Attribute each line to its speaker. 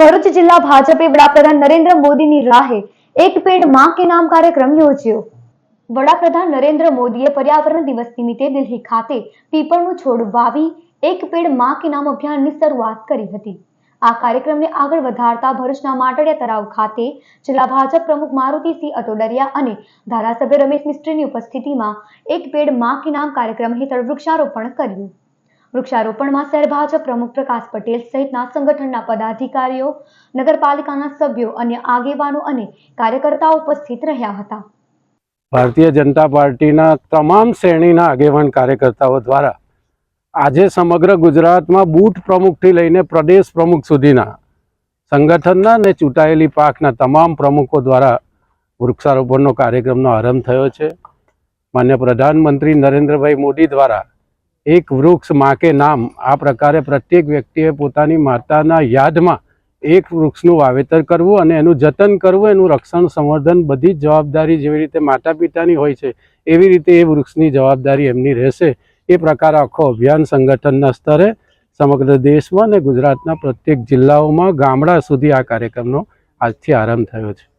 Speaker 1: ભરૂચ જિલ્લા ભાજપે વડાપ્રધાન નરેન્દ્ર મોદીની રાહે એક પેડમાં કે નામ કાર્યક્રમ યોજ્યો. વડાપ્રધાન નરેન્દ્ર મોદીએ પર્યાવરણ દિવસ નિમિત્તે દિલ્હી ખાતે પીપળનું છોડ વાવી, એક પેડમાં કે નામ અભિયાનની શરૂઆત કરી હતી. આ કાર્યક્રમને આગળ વધારતા ભરૂચના માટડિયા તળાવ ખાતે જિલ્લા ભાજપ પ્રમુખ મારુતિસિંહ અટોડરિયા અને ધારાસભ્ય રમેશ મિસ્ત્રીની ઉપસ્થિતિમાં એક પેડમાં કે નામ કાર્યક્રમ હેઠળ વૃક્ષારોપણ કર્યું. વૃક્ષારોપણમાં શહેર ભાજપ પ્રમુખ પ્રકાશ પટેલ સહિતના સંગઠનના પદાધિકારીઓ, નગરપાલિકાના સભ્યો, અન્ય આગેવાનો અને કાર્યકર્તાઓ ઉપસ્થિત રહ્યા હતા.
Speaker 2: ભારતીય જનતા પાર્ટીના તમામ શ્રેણીના આગેવાન કાર્યકર્તાઓ દ્વારા આજે સમગ્ર ગુજરાતમાં બૂથ પ્રમુખથી લઈને પ્રદેશ પ્રમુખ સુધીના, સંગઠનના અને ચૂંટાયેલી પાકના તમામ પ્રમુખો દ્વારા વૃક્ષારોપણનો કાર્યક્રમનો આરંભ થયો છે. માન્ય પ્રધાનમંત્રી નરેન્દ્રભાઈ મોદી દ્વારા એક વૃક્ષમાં કે નામ. આ પ્રકારે પ્રત્યેક વ્યક્તિએ પોતાની માતાના યાદમાં એક વૃક્ષનું વાવેતર કરવું અને એનું જતન કરવું, એનું રક્ષણ, સંવર્ધન બધી જ જવાબદારી જેવી રીતે માતા પિતાની હોય છે, એવી રીતે એ વૃક્ષની જવાબદારી એમની રહેશે. એ પ્રકાર આખો અભિયાન સંગઠનના સ્તરે સમગ્ર દેશમાં અને ગુજરાતના પ્રત્યેક જિલ્લાઓમાં ગામડા સુધી આ કાર્યક્રમનો આજથી આરંભ થયો છે.